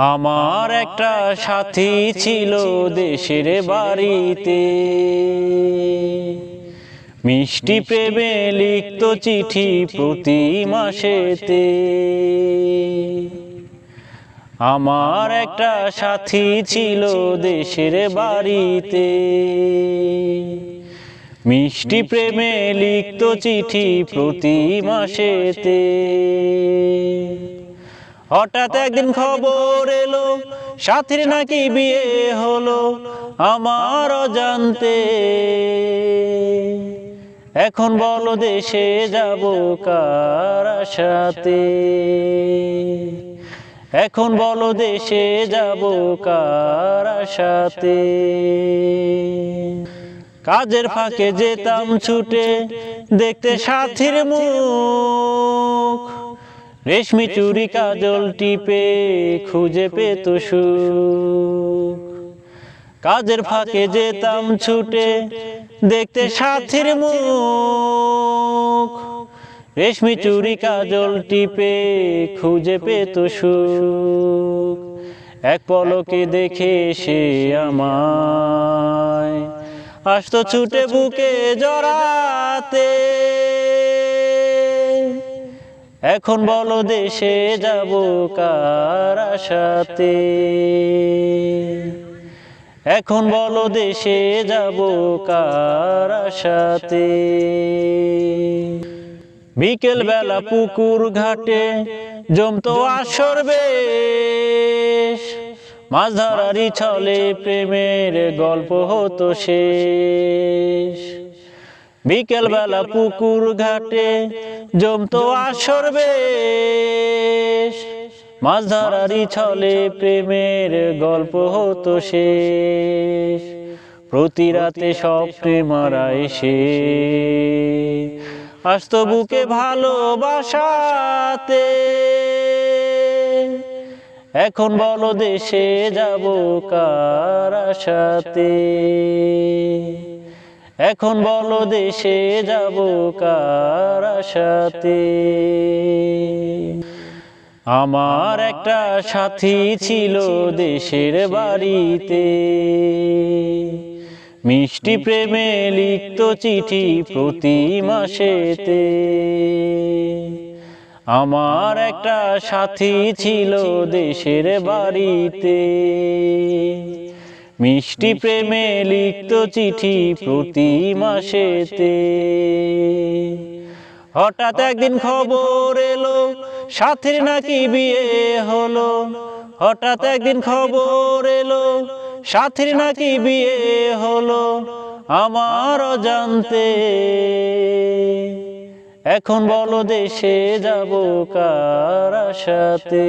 আমার একটা সাথী ছিল দেশের বাড়িতে। মিষ্টি প্রেমে লিখত চিঠি প্রতি মাসেতে। আমার একটা সাথী ছিল দেশের বাড়িতে। মিষ্টি প্রেমে লিখত চিঠি প্রতি মাসেতে। হঠাৎ একদিন খবর এলো সাথীর নাকি বিয়ে হলো আমার জানতে। এখন বলো দেশে যাব কার সাথে? এখন বলো দেশে যাব কার সাথে? কাজের ফাঁকে যেতাম ছুটে দেখতে সাথীর মুখ। রেশমি চুরি কাজল টিপে, খুঁজে পেত সুখ। কাজের ফাঁকে যেতাম ছুটে, দেখতে সাথীর মুখ। রেশমি চুরি কাজল টিপে, খুঁজে পেত সুখ। এক পলকে দেখে সে আমায়। আসতো ছুটে বুকে জড়াতে। এখন বলো দেশে যাব কার সাথে এখন বলো দেশে যাব কার সাথে বিকেল বেলা পুকুর ঘাটে জমতো আসর বেশ। মাছ ধরারই ছলে প্রেমের গল্প হতো শেষ। বিকেল বেলা পুকুর ঘাটে জমতো আসর বেশ। মাছ ধরারই ছলে প্রেমের গল্প হতো শেষ। প্রতি রাতে স্বপ্নে মারা এসে। আসতো বুকে ভালোবাসাতে। এখন বলো দেশে যাব কার সাথে এখন বলো দেশে যাব কার সাথে? আমার একটা সাথী ছিল দেশের বাড়িতে। মিষ্টি প্রেমে লিখত চিঠি প্রতি মাসেতে। আমার একটা সাথী ছিল দেশের বাড়িতে। মিষ্টি প্রেমে লিখত চিঠি প্রতি মাসেতে। হঠাৎ একদিন খবর এলো সাথীর নাকি বিয়ে হলো। হঠাৎ একদিন খবর এলো সাথীর নাকি বিয়ে হলো। আমার জানতে এখন বলো দেশে যাব কার সাথে